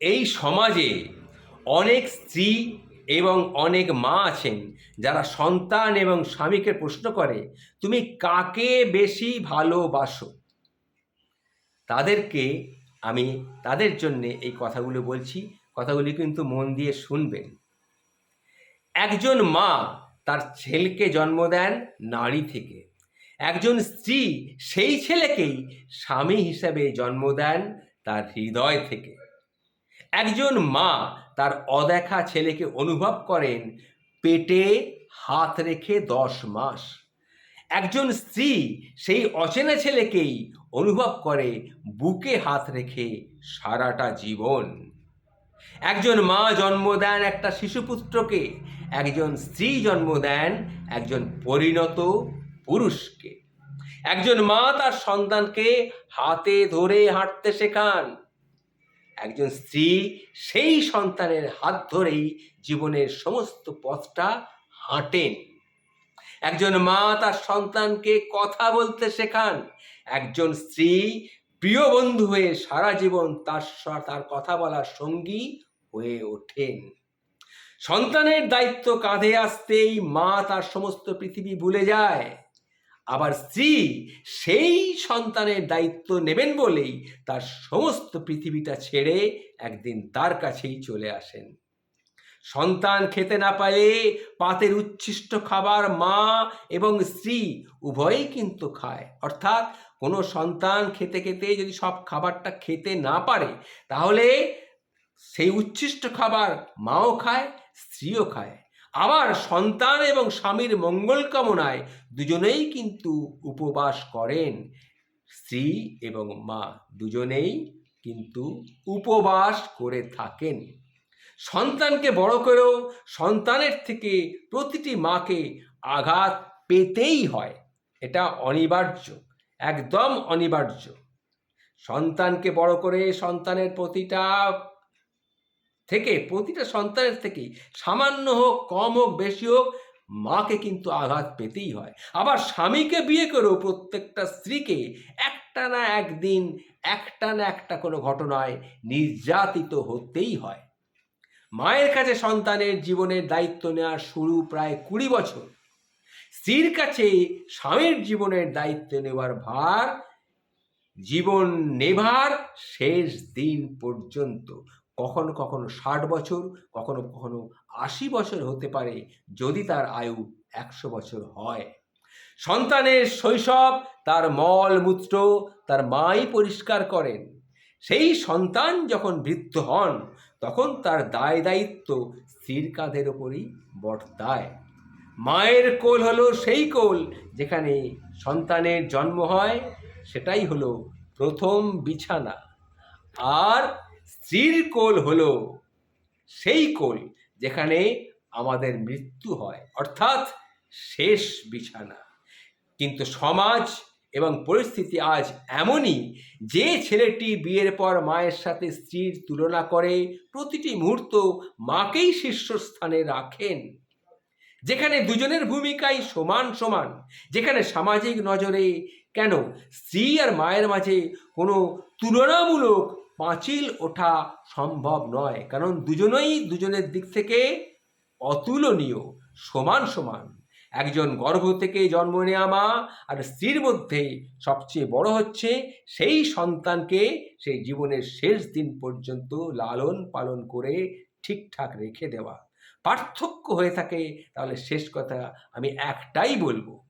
এই সমাজে অনেক স্ত্রী এবং অনেক মা আছেন যারা সন্তান এবং স্বামীকে প্রশ্ন করে, তুমি কাকে বেশি ভালোবাসো? তাদেরকে আমি, তাদের জন্য এই কথাগুলো বলছি, কথাগুলি কিন্তু মন দিয়ে শুনবেন। একজন মা তার ছেলেকে জন্ম দেন নারী থেকে। একজন স্ত্রী সেই ছেলেকেই স্বামী হিসাবে জন্ম দেন তার হৃদয় থেকে। একজন মা তার অদেখা ছেলেকে অনুভব করেন, পেটে হাত রেখে দশ মাস। একজন স্ত্রী সেই অচেনা ছেলেকেই অনুভব করে, বুকে হাত রেখে সারাটা জীবন। একজন মা জন্ম দেন একটা শিশুপুত্রকে, একজন স্ত্রী জন্ম দেন একজন পরিণত পুরুষকে। একজন মা তার সন্তানকে হাতে ধরে হাঁটতে শেখান। একজন স্ত্রী সেই সন্তানের হাত ধরেই জীবনের সমস্ত পথটা হাঁটেন। একজন মা তার সন্তানকে কথা বলতে শেখান। একজন স্ত্রী প্রিয় বন্ধু হয়ে সারা জীবন তার তার কথা বলার সঙ্গী হয়ে ওঠেন। সন্তানের দায়িত্ব কাঁধে আসতেই মা তার সমস্ত পৃথিবী ভুলে যায়। আবার স্ত্রী সেই সন্তানের দায়িত্ব নেবেন বলেই তার সমস্ত পৃথিবীটা ছেড়ে একদিন তার কাছেই চলে আসেন। সন্তান খেতে না পারে পাতের উচ্ছিষ্ট খাবার মা এবং স্ত্রী উভয়ই কিন্তু খায়। অর্থাৎ কোনো সন্তান খেতে খেতে যদি সব খাবারটা খেতে না পারে, তাহলে সেই উচ্ছিষ্ট খাবার মাও খায়, স্ত্রীও খায়। আবার সন্তান এবং স্বামীর মঙ্গল কামনায় দুজনেই কিন্তু উপবাস করেন। স্ত্রী এবং মা দুজনেই কিন্তু উপবাস করে থাকেন। সন্তানকে বড় করেও সন্তানের থেকে প্রতিটি মাকে আঘাত পেতেই হয়। এটা অনিবার্য, একদম অনিবার্য। সন্তানকে বড় করে সন্তানের প্রতিটা থেকে, প্রতিটা সন্তানের থেকে সামান্য হোক, কম হোক, বেশি হোক, মাকে কিন্তু আঘাত পেতেই হয়। আবার স্বামীকে বিয়ে করেও প্রত্যেকটা স্ত্রীকে একটা না একদিন, একটা না একটা কোনো ঘটনায় নির্যাতিত হতেই হয়। মায়ের কাছে সন্তানের জীবনের দায়িত্ব নেওয়ার শুরু প্রায় কুড়ি বছর। স্ত্রীর কাছে স্বামীর জীবনের দায়িত্ব নেওয়ার ভার, জীবন নেভার শেষ দিন পর্যন্ত। কখনো কখনো ষাট বছর, কখনো কখনো আশি বছর হতে পারে যদি তার আয়ু একশো বছর হয়। সন্তানের শৈশব তার মল মূত্র তার মাই পরিষ্কার করেন। সেই সন্তান যখন বৃদ্ধ হন, তখন তার দায় দায়িত্ব স্ত্রীর কাঁধের ওপরই বর্তায়। মায়ের কোল হলো সেই কোল যেখানে সন্তানের জন্ম হয়, সেটাই হলো প্রথম বিছানা। আর স্ত্রীর কোল হলো সেই কোল যেখানে আমাদের মৃত্যু হয়, অর্থাৎ শেষ বিছানা। কিন্তু সমাজ এবং পরিস্থিতি আজ এমনই যে ছেলেটি বিয়ের পর মায়ের সাথে স্ত্রীর তুলনা করে প্রতিটি মুহূর্ত মাকেই শীর্ষস্থানে রাখেন। যেখানে দুজনের ভূমিকাই সমান সমান, যেখানে সামাজিক নজরে কেন স্ত্রী আর মায়ের মাঝে কোনো তুলনামূলক পাঁচিল ওঠা সম্ভব নয়। কারণ দুজনেই দুজনের দিক থেকে অতুলনীয়, সমান সমান। একজন গর্ভ থেকে জন্ম নেওয়া মা, আর স্ত্রীর মধ্যে সবচেয়ে বড় হচ্ছে সেই সন্তানকে সেই জীবনের শেষ দিন পর্যন্ত লালন পালন করে ঠিকঠাক রেখে দেওয়া। পার্থক্য হয়ে থাকে, তাহলে শেষ কথা আমি একটাই বলব।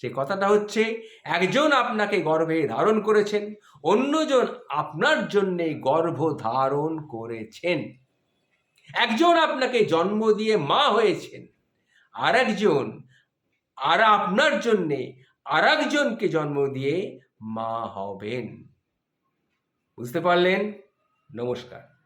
সে কথাটা হচ্ছে, একজন আপনাকে গর্ভে ধারণ করেছেন, অন্যজন আপনার জন্যে গর্ভ ধারণ করেছেন। একজন আপনাকে জন্ম দিয়ে মা হয়েছেন আর একজন আর আপনার জন্যে আর একজনকে জন্ম দিয়ে মা হবেন। বুঝতে পারলেন? নমস্কার।